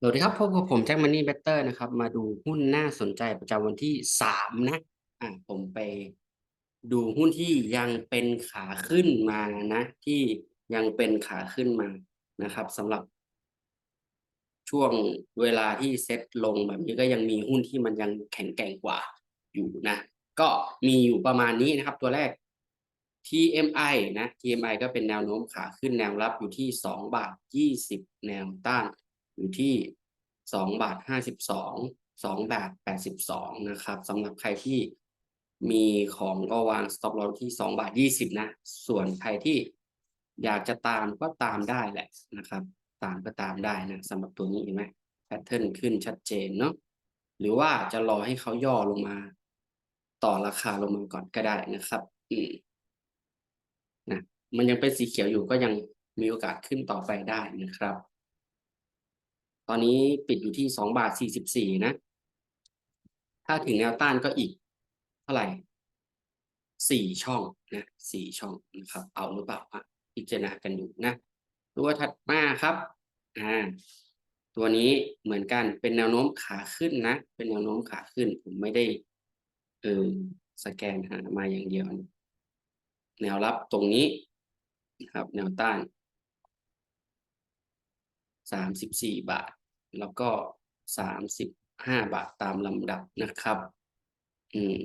สวัสดีครับพบกับผมแจ็คมันนี่เบเตอร์นะครับ มาดูหุ้นน่าสนใจประจำวันที่สามนะอ่าผมไปดูหุ้นที่ยังเป็นขาขึ้นมานะ ที่ยังเป็นขาขึ้นมานะครับสำหรับ ช่วงเวลาที่เซ็ตลงแบบนี้ก็ยังมีหุ้นที่มันยังแข็งแกร่งกว่าอยู่นะ ก็มีอยู่ประมาณนี้นะครับ ตัวแรก TMI นะ TMI ก็เป็นแนวโน้มขาขึ้นแนวรับอยู่ที่สองบาทยี่สิบแนวต้าน อยู่ที่สองบาทห้าสิบสองสองบาทแปดสิบสองนะครับสำหรับใครที่มีของก็วาง stop loss ที่สองบาทยี่สิบนะ ส่วนใครที่อยากจะตามก็ตามได้แหละนะครับ ตามก็ตามได้นะสำหรับตัวนี้เห็นไหมแพทเทิร์นขึ้นชัดเจนเนาะหรือว่าจะรอให้เขาย่อลงมา ต่อราคาลงมาก่อนก็ได้นะครับอืมนะมันยังเป็นสีเขียวอยู่ก็ยังมีโอกาสขึ้นต่อไปได้นะครับ ตอนนี้ปิดอยู่ที่สองบาทสี่สิบสี่นะ ถ้าถึงแนวต้านก็อีก เท่าไหร่สี่ช่องนะสี่ช่องนะครับ เอาหรือเปล่าอะพิจารณากันดูนะตัวถัดมาครับอ่าตัวนี้เหมือนกันเป็นแนวโน้มขาขึ้นนะ เป็นแนวโน้มขาขึ้น ผมไม่ได้เออสแกนหามาอย่างเดียว แนวรับตรงนี้นะครับ แนวต้านสามสิบสี่บาท แล้วก็สามสิบห้าบาทตามลำดับนะครับ อืม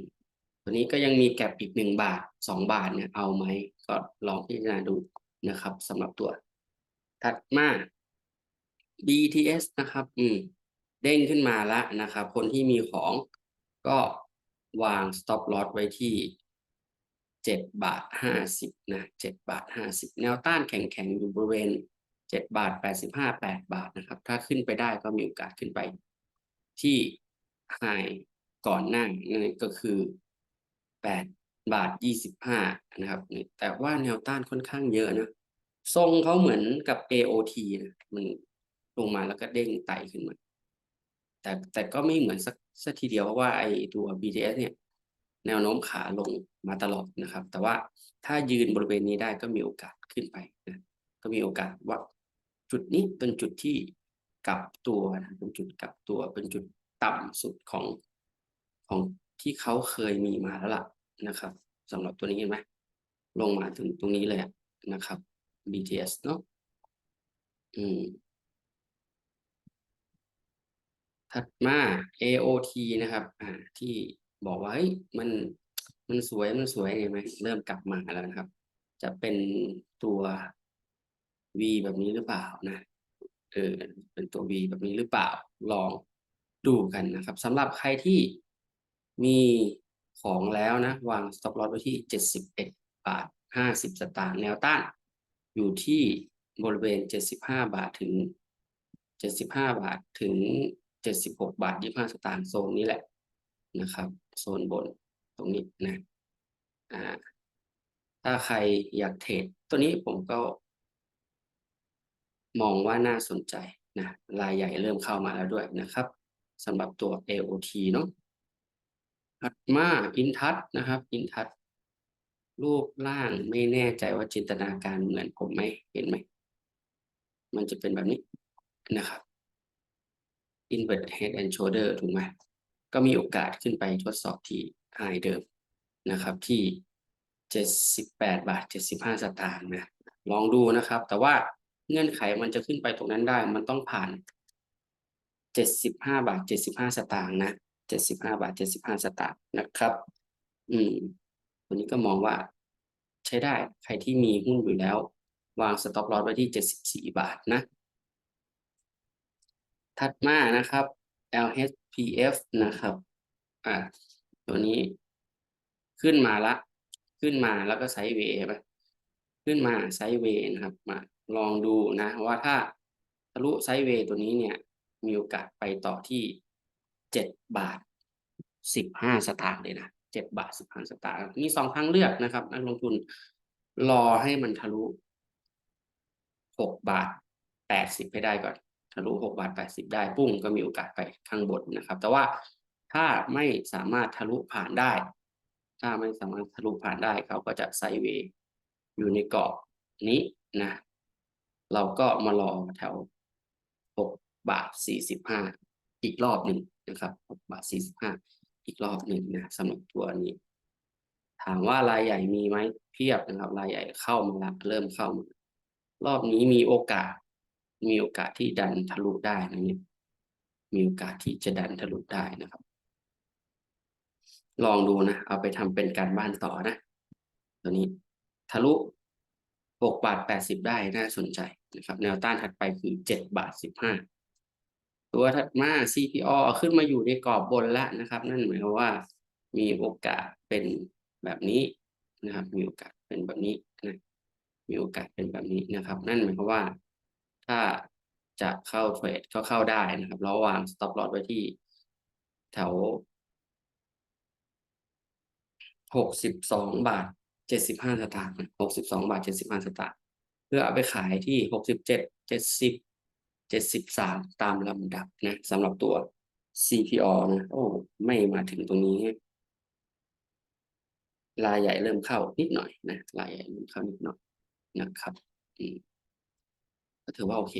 ตัวนี้ก็ยังมีแก็บอีกหนึ่งบาทสองบาทเนี่ยเอาไหมก็ลองพิจารณาดูนะครับสำหรับตัว ถัดมา BTS นะครับ อืม เด้งขึ้นมาแล้วนะครับ คนที่มีของก็วาง stop loss ไว้ที่เจ็ดบาทห้าสิบนะเจ็ดบาทห้าสิบแนวต้านแข็งๆอยู่บริเวณ เจ็ดบาทแปดสิบห้าแปดบาทนะครับ ถ้าขึ้นไปได้ก็มีโอกาสขึ้นไป ที่ไฮก่อนหน้านั่นก็คือแปดบาทยี่สิบห้านะครับ แต่ว่าแนวต้านค่อนข้างเยอะนะ ทรงเขาเหมือนกับ AOT นะมันลงมาแล้วก็เด้งไต่ขึ้นมา แต่แต่ก็ไม่เหมือนสักสักทีเดียวเพราะว่าไอ้ตัว BTS เนี่ย แนวโน้มขาลงมาตลอดนะครับ แต่ว่าถ้ายืนบริเวณนี้ได้ก็มีโอกาสขึ้นไปนะก็มีโอกาสว่า จุดนี้เป็นจุดที่กลับตัวนะเป็นจุดกลับตัว เป็นจุดต่ำสุดของของที่เขาเคยมีมาแล้วล่ะนะครับสำหรับตัวนี้เห็นไหมลงมาถึงตรงนี้เลยนะครับ BTS เนาะอืมถัดมา AOT นะครับอ่าที่บอกว่าเฮ้ยมันมันสวยมันสวยไงไหมเริ่มกลับมาแล้วนะครับ จะเป็นตัว V แบบนี้หรือเปล่านะเออเป็นตัว V แบบนี้หรือเปล่าลองดูกันนะครับสำหรับใครที่มีของแล้วนะ วาง stop loss ไว้ที่เจ็ดสิบเอ็ดบาทห้าสิบสตางค์แนวต้าน อยู่ที่บริเวณเจ็ดสิบห้าบาทถึงเจ็ดสิบห้าบาทถึงเจ็ดสิบหกบาทยี่ห้าสตางค์โซนนี้แหละนะครับ โซนบนตรงนี้นะอ่าถ้าใครอยากเทรดตัวนี้ผมก็ มองว่าน่าสนใจนะรายใหญ่เริ่มเข้ามาแล้วด้วยนะครับสำหรับตัว AOT เนาะถัดมาอินทัศนะครับอินทัศรูปร่างไม่แน่ใจว่าจินตนาการเหมือนผมไหมเห็นไหม มันจะเป็นแบบนี้นะครับ invert head and shoulder ถูกไหมก็มีโอกาสขึ้นไปทดสอบที่ high เดิมนะครับที่ 78 บาท 75 สตางค์นะลองดูนะครับ แต่ว่า เงื่อนไขมันจะขึ้นไปตรงนั้นได้ มันต้องผ่าน75บาท75สตางค์นะ75บาท75สตางค์นะครับ อืมวันนี้ก็มองว่า ใช้ได้ใครที่มีหุ้นอยู่แล้ว วาง stop loss ไว้ที่74บาทนะ ถัดมานะครับ LHPF นะครับ อ่า ตัวนี้ขึ้นมาละ ขึ้นมาแล้วก็ไซด์เวย์ไปขึ้นมาไซด์เวย์นะครับ มา ลองดูนะว่าถ้าทะลุไซด์เวย์ตัวนี้เนี่ย มีโอกาสไปต่อที่เจ็ดบาทสิบห้าสตางค์เลยนะเจ็ดบาทสิบห้าสตางค์มีสองทางเลือกนะครับ นักลงทุนรอให้มันทะลุหกบาทแปดสิบไปได้ก่อนทะลุหกบาทแปดสิบได้ปุ้งก็มีโอกาสไปข้างบนนะครับ แต่ว่าถ้าไม่สามารถทะลุผ่านได้ ถ้าไม่สามารถทะลุผ่านได้เขาก็จะไซด์เวย์อยู่ในกรอบนี้นะ เราก็มารอแถวหกบาทสี่สิบห้าอีกรอบหนึ่งนะครับหกบาทสี่สิบห้าอีกรอบหนึ่งนะสำหรับตัวนี้ ถามว่ารายใหญ่มีไหมเพียบนะครับ รายใหญ่เข้ามาแล้วเริ่มเข้ามารอบนี้มีโอกาส มีโอกาสที่ดันทะลุได้นะเนี่ยมีโอกาสที่จะดันทะลุได้นะครับ ลองดูนะ เอาไปทำเป็นการบ้านต่อนะ ตัวนี้ทะลุ หกบาทแปดสิบได้น่าสนใจนะครับ แนวต้านถัดไปคือเจ็ดบาทสิบห้าตัวถัดมา CPO ขึ้นมาอยู่ในกรอบบนแล้วนะครับ นั่นหมายความว่ามีโอกาสเป็นแบบนี้นะครับ มีโอกาสเป็นแบบนี้นะมีโอกาสเป็นแบบนี้นะครับ นั่นหมายความว่าถ้าจะเข้าเทรดก็เข้าได้นะครับแล้วาง stop loss ไว้ที่แถวหกสิบสองบาท เจ็ดสิบห้าสตางค์หกสิบสองบาทเจ็ดสิบห้าสตางค์เพื่อเอาไปขายที่หกสิบเจ็ดเจ็ดสิบเจ็ดสิบสามตามลำดับนะสำหรับตัว CPO นะโอ้ไม่มาถึงตรงนี้ รายใหญ่เริ่มเข้านิดหน่อยนะรายใหญ่เริ่มเข้านิดหน่อยนะครับก็ถือว่าโอเค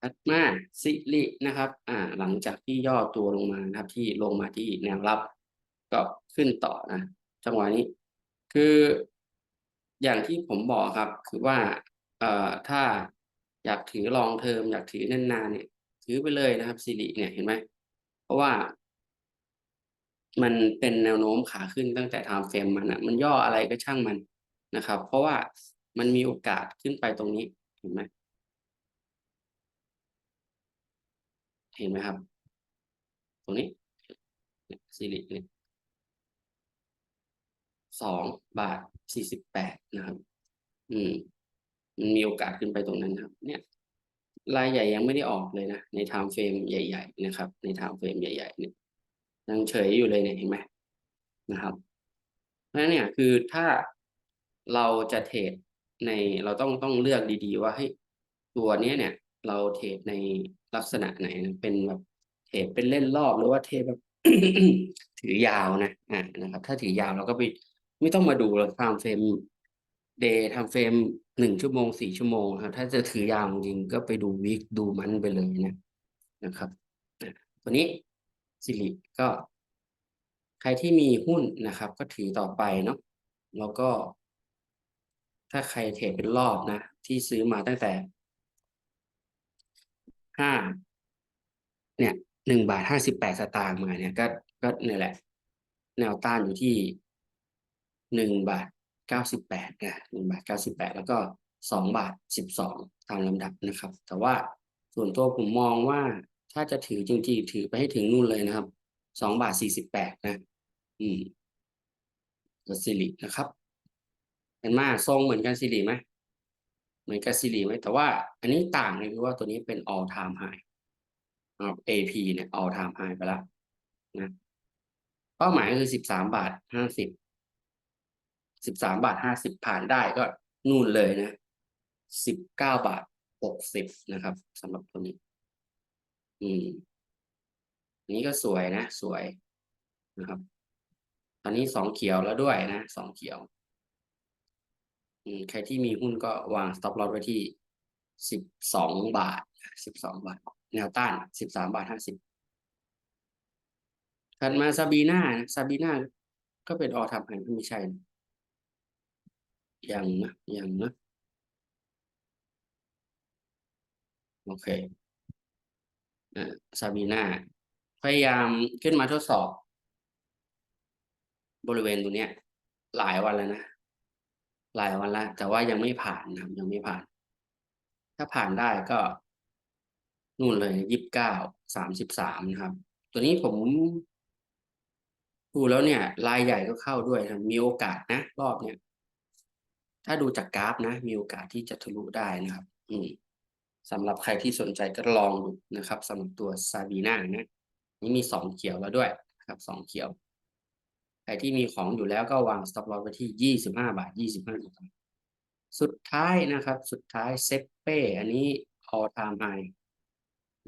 ถัดมาสิรินะครับ อ่า หลังจากที่ย่อตัวลงมานะครับ ที่ลงมาที่แนวรับ ก็ขึ้นต่อนะจังหวะนี้ คืออย่างที่ผมบอกครับ คือว่าเอ่อถ้าอยากถือลองเทอมอยากถือนานๆเนี่ย ถือไปเลยนะครับสิริเนี่ยเห็นไหมเพราะว่า มันเป็นแนวโน้มขาขึ้นตั้งแต่ไทม์เฟรมมันอะ มันย่ออะไรก็ช่างมันนะครับ เพราะว่ามันมีโอกาสขึ้นไปตรงนี้เห็นไหมเห็นไหมครับ ตรงนี้สิริเนี่ย สองบาทสี่สิบแปดนะครับ อืม มันมีโอกาสขึ้นไปตรงนั้นครับ เนี่ยรายใหญ่ยังไม่ได้ออกเลยนะ ในไทม์เฟรมใหญ่ ๆ นะครับ ในไทม์เฟรมใหญ่ๆเนี่ยยังเฉยอยู่เลยเนี่ยเห็นไหมนะครับเพราะฉะนั้นเนี่ยคือถ้าเราจะเทรดในเราต้องต้องเลือกดีๆ ว่าให้ตัวเนี้ยเนี่ย เราเทรดในลักษณะไหนนะเป็นแบบเทรดเป็นเล่นรอบหรือว่าเทรดแบบถือยาวนะอ่านะครับ ถ้าถือยาวเราก็ไป ไม่ต้องมาดูเราทำเฟรมเดย์ทำเฟรมหนึ่งชั่วโมงสี่ชั่วโมงครับถ้าจะถือยาวจริงก็ไปดูวีคดูมันไปเลยนะนะครับตัวนี้สิริก็ ใครที่มีหุ้นนะครับ ก็ถือต่อไปเนาะแล้วก็ ถ้าใครเทรดเป็นรอบนะ ที่ซื้อมาตั้งแต่ห้าเนี่ยหนึ่งบาทห้าสิบแปดสตางค์มาเนี่ยก็ก็เนี่ยแหละ แนวต้านอยู่ที่ หนึ่งบาทเก้าสิบแปดนะหนึ่งบาทเก้าสิบแปดแล้วก็สองบาทสิบสองตามลำดับนะครับ แต่ว่าส่วนตัวผมมองว่าถ้าจะถือจริงๆ ถือไปให้ถึงนู่นเลยนะครับสองบาทสี่สิบแปดนะ อืมกับสิรินะครับเห็นไหมทรงเหมือนกันสิริไหมเหมือนกับสิริไหมแต่ว่า อันนี้ต่างเลยคือว่าตัวนี้เป็น all time high นะครับ AP เนี่ย all time high ไปแล้วนะ เป้าหมายคือสิบสามบาทห้าสิบ สิบสามบาทห้าสิบผ่านได้ก็นู่นเลยนะสิบเก้าบาทหกสิบนะครับสำหรับตัวนี้ อืมนี้ก็สวยนะ สวยนะครับ ตอนนี้สองเขียวแล้วด้วยนะสองเขียว อืมใครที่มีหุ้นก็วาง stop loss ไว้ที่สิบสองบาทสิบสองบาท แนวต้านสิบสามบาทห้าสิบถัดมาซาบีนานะซาบีนาก็เป็นออทำหันไม่ใช่นะ ยังนะยังนะโอเคอ่าซาบีนาพยายามขึ้นมาทดสอบ บริเวณตรงเนี้ยหลายวันแล้วนะ หลายวันแล้วแต่ว่ายังไม่ผ่านนะยังไม่ผ่าน ถ้าผ่านได้ก็ นู่นเลยยี่สิบเก้าสามสิบสามนะครับ ตัวนี้ผมดูแล้วเนี่ยรายใหญ่ก็เข้าด้วยนะมีโอกาสนะ รอบเนี้ย ถ้าดูจากกราฟนะ มีโอกาสที่จะทะลุได้นะครับ อืมสำหรับใครที่สนใจก็ลองดูนะครับสำหรับตัวซาบีน่านะนี่มีสองเขียวแล้วด้วยนะครับสองเขียว ใครที่มีของอยู่แล้วก็วาง stop loss ไว้ที่ยี่สิบห้าบาทยี่สิบห้าบาทสุดท้ายนะครับ สุดท้ายเซปเป้ อันนี้ all time high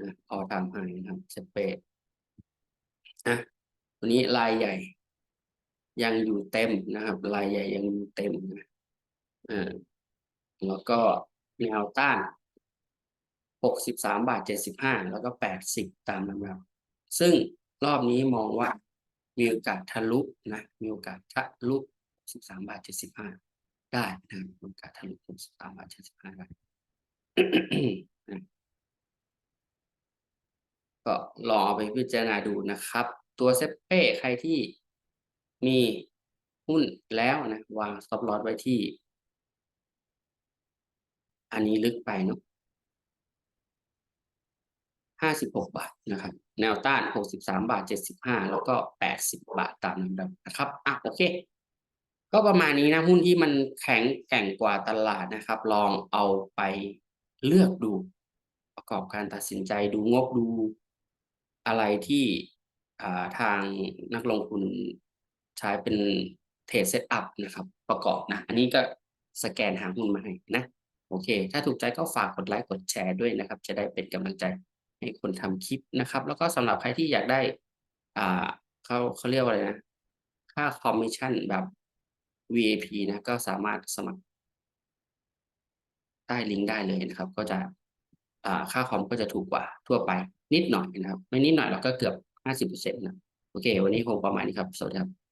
นะ all time high นะครับเซปเป้นะวันนี้ลายใหญ่ ยังอยู่เต็มนะครับ ลายใหญ่ยังอยู่เต็มนะ อ่าแล้วก็แนวต้านหกสิบสามบาทเจ็ดสิบห้าแล้วก็แปดสิบตามลำดับ ซึ่งรอบนี้มองว่ามีโอกาสทะลุนะมีโอกาสทะลุสิบสามบาทเจ็ดสิบห้าได้นะมีโอกาสทะลุหกสิบสามบาทเจ็ดสิบห้าได้ก็ลองเอาไปพิจารณาดูนะครับ ตัวเซเป้ใครที่มีหุ้นแล้วนะ วาง stop loss ไว้ที่ อันนี้ลึกไปเนาะห้าสิบหกบาทนะครับ แนวต้านหกสิบสามบาทเจ็ดสิบห้าแล้วก็แปดสิบบาทตามลำดับนะครับอะโอเค ก็ประมาณนี้นะหุ้นที่มันแข็งแกร่งกว่าตลาดนะครับ ลองเอาไปเลือกดู ประกอบการตัดสินใจดูงบดูอะไรที่ทางนักลงทุนใช้เป็นเทรดเซตอัพนะครับ ประกอบนะ อันนี้ก็สแกนหาหุ้นมาให้นะ โอเค ถ้าถูกใจก็ฝากกดไลค์กดแชร์ด้วยนะครับ จะได้เป็นกำลังใจให้คนทำคลิปนะครับ แล้วก็สำหรับใครที่อยากได้ อ่าเขาเขาเรียกว่าอะไรนะ ค่าคอมมิชชั่นแบบ VIP นะก็สามารถสมัครใต้ลิงก์ได้เลยนะครับ ก็จะอ่าค่าคอมก็จะถูกกว่าทั่วไปนิดหน่อยนะครับ ไม่นิดหน่อยเราก็เกือบห้าสิบเปอร์เซ็นต์นะ โอเค วันนี้คงประมาณนี้ครับ สวัสดีครับ